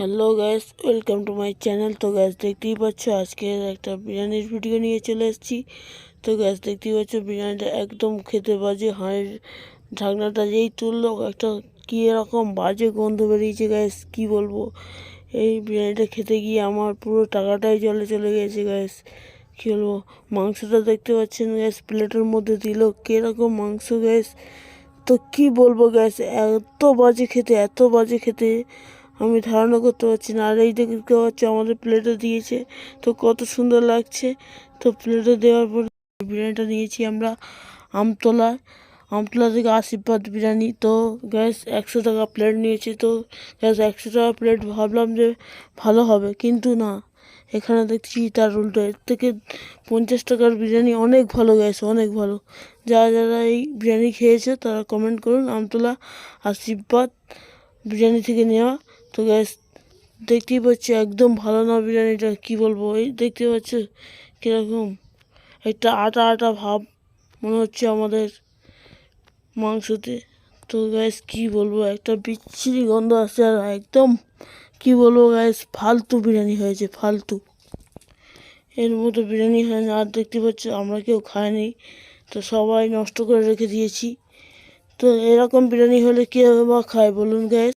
Hello guys welcome to my channel তো guys দেখতেই পাচ্ছ আজকে একটা বিরিয়ানির ভিডিও নিয়ে চলে এসেছি। তো গ্যাস দেখতেই পাচ্ছ বিরিয়ানিটা একদম খেতে বাজে, হাঁড়ির ঢাকনাটা যেই তুললো, একটা কী এরকম বাজে গন্ধ বেরিয়েছে গ্যাস কী বলব? এই বিরিয়ানিটা খেতে গিয়ে আমার পুরো টাকাটাই জলে চলে গেছে গ্যাস কী বলব? মাংসটা দেখতে পাচ্ছেন গ্যাস প্লেটের মধ্যে দিল, কীরকম মাংস গ্যাস তো কি বলব গ্যাস এত বাজে খেতে, এত বাজে খেতে। আমি ধারণা করতে পারছি না। আর এই দেখতে পাচ্ছি আমাদের প্লেটে দিয়েছে। তো কত সুন্দর লাগছে। তো প্লেটে দেওয়ার পর বিরিয়ানিটা নিয়েছি আমরা আমতলা আমতলা থেকে আশীর্বাদ বিরিয়ানি। তো গ্যাস একশো টাকা প্লেট নিয়েছি। তো গ্যাস একশো টাকা প্লেট ভাবলাম যে ভালো হবে, কিন্তু না। এখানে দেখছি তার উল্টো। এর থেকে পঞ্চাশ টাকার বিরিয়ানি অনেক ভালো গ্যাস অনেক ভালো। যারা যারা এই বিরিয়ানি খেয়েছে, তারা কমেন্ট করুন। আমতলা আশীর্বাদ বিরিয়ানি থেকে নেওয়া। তো গ্যাস দেখতেই পাচ্ছি একদম ভালো না বিরিয়ানিটা, কি বলব? এই দেখতে পাচ্ছ কীরকম? একটা আটা আটা ভাব মনে হচ্ছে আমাদের মাংসতে। তো গ্যাস কি বলব? একটা বিচ্ছিরি গন্ধ আসছে আর একদম, কি বলব গ্যাস ফালতু বিরিয়ানি হয়েছে, ফালতু। এর মতো বিরিয়ানি হয় না, আর দেখতে পাচ্ছ আমরা কেউ খাইনি, তো সবাই নষ্ট করে রেখে দিয়েছি। তো এরকম বিরিয়ানি হলে কে বা খায় বলুন গ্যাস